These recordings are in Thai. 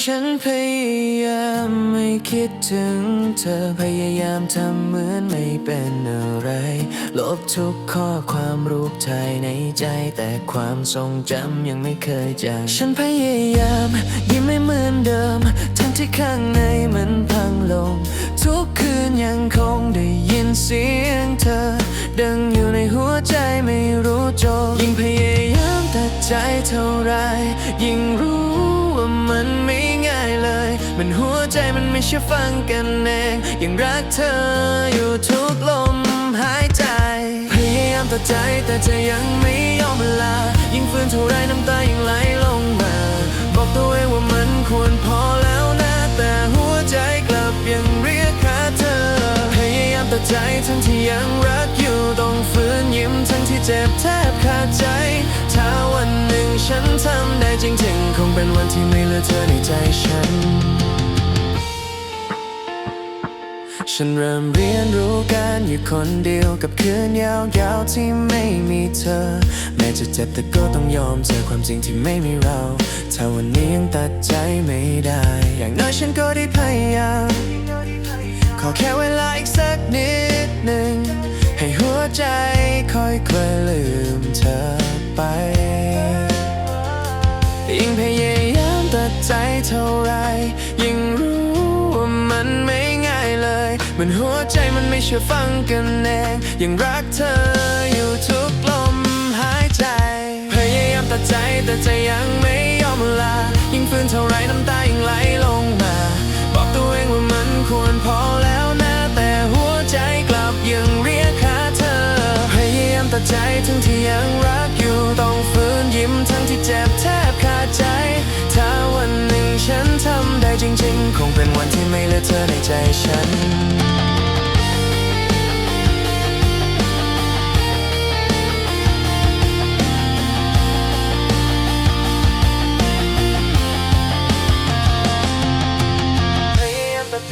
ฉันพยายามไม่คิดถึงเธอพยายามทำเหมือนไม่เป็นอะไร ลบทุกข้อความรูปถ่ายในใจ แต่ความทรงจำยังไม่เคยจางฉันพยายามยิ้มไม่เหมือนเดิม ทั้งที่ข้างในมันพังลง ทุกคืนยังคงได้ยินเสียงเธอ ดังอยู่ในหัวใจไม่รู้จบยิ่งพยายามตัดใจเท่าไรยิ่งรู้ เชื่อฟังกันเองยังรักเธออยู่ทุกลมหายใจ พยายามตัดใจแต่ใจยังไม่ยอมลา ยิ่งฝืนเท่าไรน้ำตายิ่งไหลลงมา บอกตัวเองว่ามันควรพอแล้วนะ แต่หัวใจกลับยังเรียกหาเธอ พยายามตัดใจทั้งที่ยังรักอยู่ต้องฝืนยิ้มทั้งที่เจ็บแทบขาดใจ ถ้าวันหนึ่งฉันทำได้จริงๆ คงเป็นวันที่ไม่เหลือเธอ ฉันเริ่มเรียนรู้การอยู่คนเดียวกับคืนยาวๆที่ไม่มีเธอ แม้จะเจ็บแต่ก็ต้องยอมเจอความจริงที่ไม่มีเรา ถ้าวันนี้ยังตัดใจไม่ได้ อย่างน้อยฉันก็ได้พยายามขอแค่เวลาอีกสักนิดหนึ่งให้หัวใจค่อยๆลืมเธอ เลยมันหัวใจมันไม่เชื่อฟังกันเองยังรักเธออยู่ทุกลมหายใจ พยายามตัดใจแต่ใจยังไม่ยอมลา ยิ่งฝืนเท่าไรน้ำตายิ่งไหลลงมา บอกตัวเองว่ามันควรพอแล้วนะแต่หัวใจกลับยังเรียกหาเธอ พยายามตัดใจทั้งที่ยังรักอยู่ต้องฝืนยิ้มทั้งที่เจ็บแทบขาดใจถ้าวันหนึ่งฉันทำได้จริง ๆ คงเป็นวันที่ไม่เหลือเธอในใจฉัน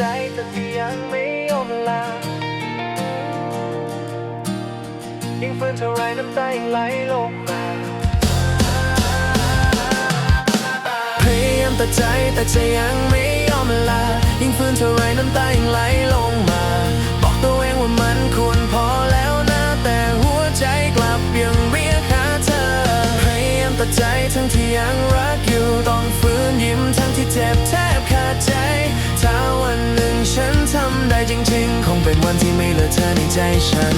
ใจแต่ที่ยังไม่ยอมลายิ่งฝืนเท่าไรน้ำตายิ่งไหลลงมาพยายามตัดใจแต่ใจยังไม่ยอมลายิ่งฝืนเท่าไรน้ำตายิ่งไหลลงมา บอกตัวเองว่ามันควรพอแล้วนะแต่หัวใจกลับยังเรียกหาเธอพยายามตัดใจทั้งที่ยังรักอยู่ต้องฝืนยิ้มทั้งที่เจ็บแทบขาดใจ จริงๆ คงเป็นวันที่ไม่เหลือเธอในใจฉัน